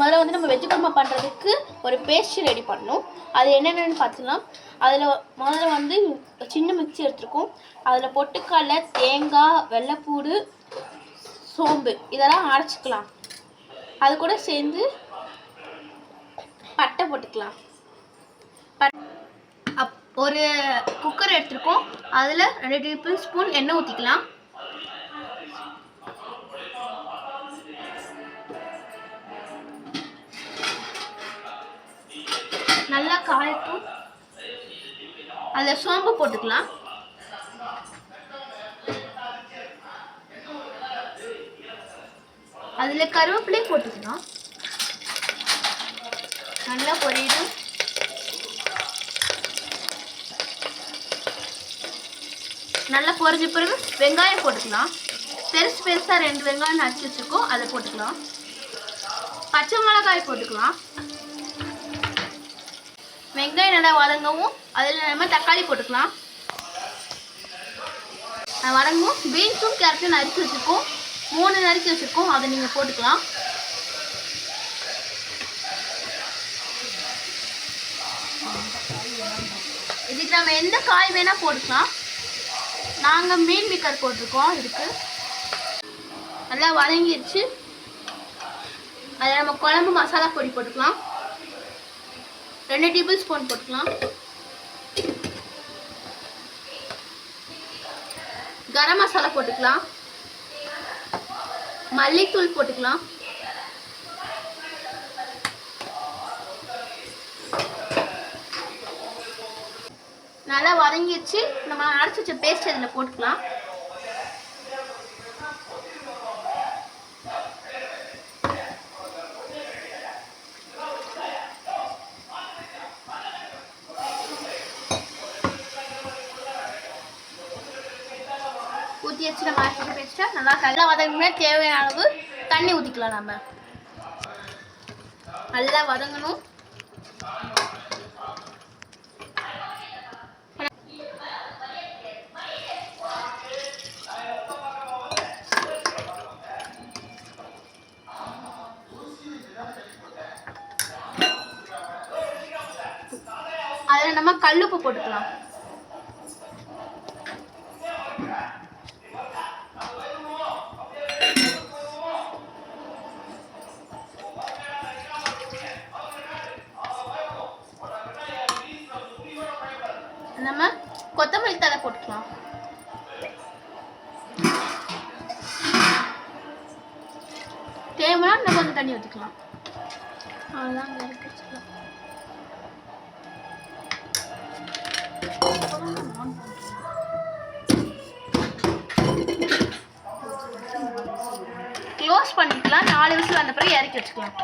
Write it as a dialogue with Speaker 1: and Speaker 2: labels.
Speaker 1: முதல்ல வந்து நம்ம வெஜ் குருமா பண்ணுறதுக்கு ஒரு பேஸ்ட் ரெடி பண்ணணும். அது என்னென்னு பார்த்துக்கலாம் அதில் முதல்ல வந்து சின்ன மிக்சி எடுத்துருக்கோம். அதில் பொட்டுக்கடலை தேங்காய் வெள்ளைப்பூடு சோம்பு இதெல்லாம் அரைச்சிக்கலாம். அது கூட சேர்ந்து பட்டை போட்டுக்கலாம். பட் அப் ஒரு குக்கர் எடுத்துருக்கோம். அதில் ரெண்டு டேபிள் ஸ்பூன் எண்ணெய் ஊற்றிக்கலாம் நல்லா காயட்டும் அதில் சோம்பு போட்டுக்கலாம். அதில் கருவேப்பிலையும் போட்டுக்கலாம். நல்லா பொரியிடும் நல்லா பொரிஞ்ச பிறகு வெங்காயம் போட்டுக்கலாம். பெருசு பெருசாக ரெண்டு வெங்காயம் நடிச்சு வச்சுருக்கோம் அதை போட்டுக்கலாம். பச்சை மிளகாய் போட்டுக்கலாம். வெங்காயம் நல்லா வதங்கவும் அதில் நம்ம தக்காளி போட்டுக்கலாம். வதங்கவும் பீன்ஸும் கேரட்டும் நறுக்கி வச்சுருக்கோம். மூணு நறுக்கி வச்சுருக்கோம் அதை நீங்கள் போட்டுக்கலாம். இதுக்கு நம்ம எந்த காய் வேணால் போட்டுக்கலாம். நாங்கள் மீன் மிக்கர் போட்டிருக்கோம் இதுக்கு. நல்லா வதங்கிடுச்சு அதில் நம்ம குழம்பு மசாலா பொடி போட்டுக்கலாம். ரெண்டு டேபிள் ஸ்பூன் போட்டுக்கலாம். கரம் மசாலா போட்டுக்கலாம். மல்லித்தூள் போட்டுக்கலாம். நல்லா வதங்கிடுச்சு. நம்ம அரைச்சி வச்ச பேஸ்ட் அதில் போட்டுக்கலாம். ஊற்றி வச்சு நம்ம அரைச்சி பேஸ்ட்டை நல்லா நல்லா வதங்கினா தேவையான அளவு தண்ணி ஊற்றிக்கலாம் நம்ம. நல்லா வதங்கணும். அதில் நம்ம கல்லுப்பு போட்டுக்கலாம். நம்ம கொத்தமல்லி தழை போட்டுக்கலாம். தேவைன்னா நம்ம கொஞ்சம் தண்ணி ஊற்றிக்கலாம் அவ்வளோதான் அங்கே இருக்கு. க்ளோஸ் பண்ணிக்கலாம். நாலு விசில் வந்த பிறகு இறக்கி வச்சுக்கலாம்.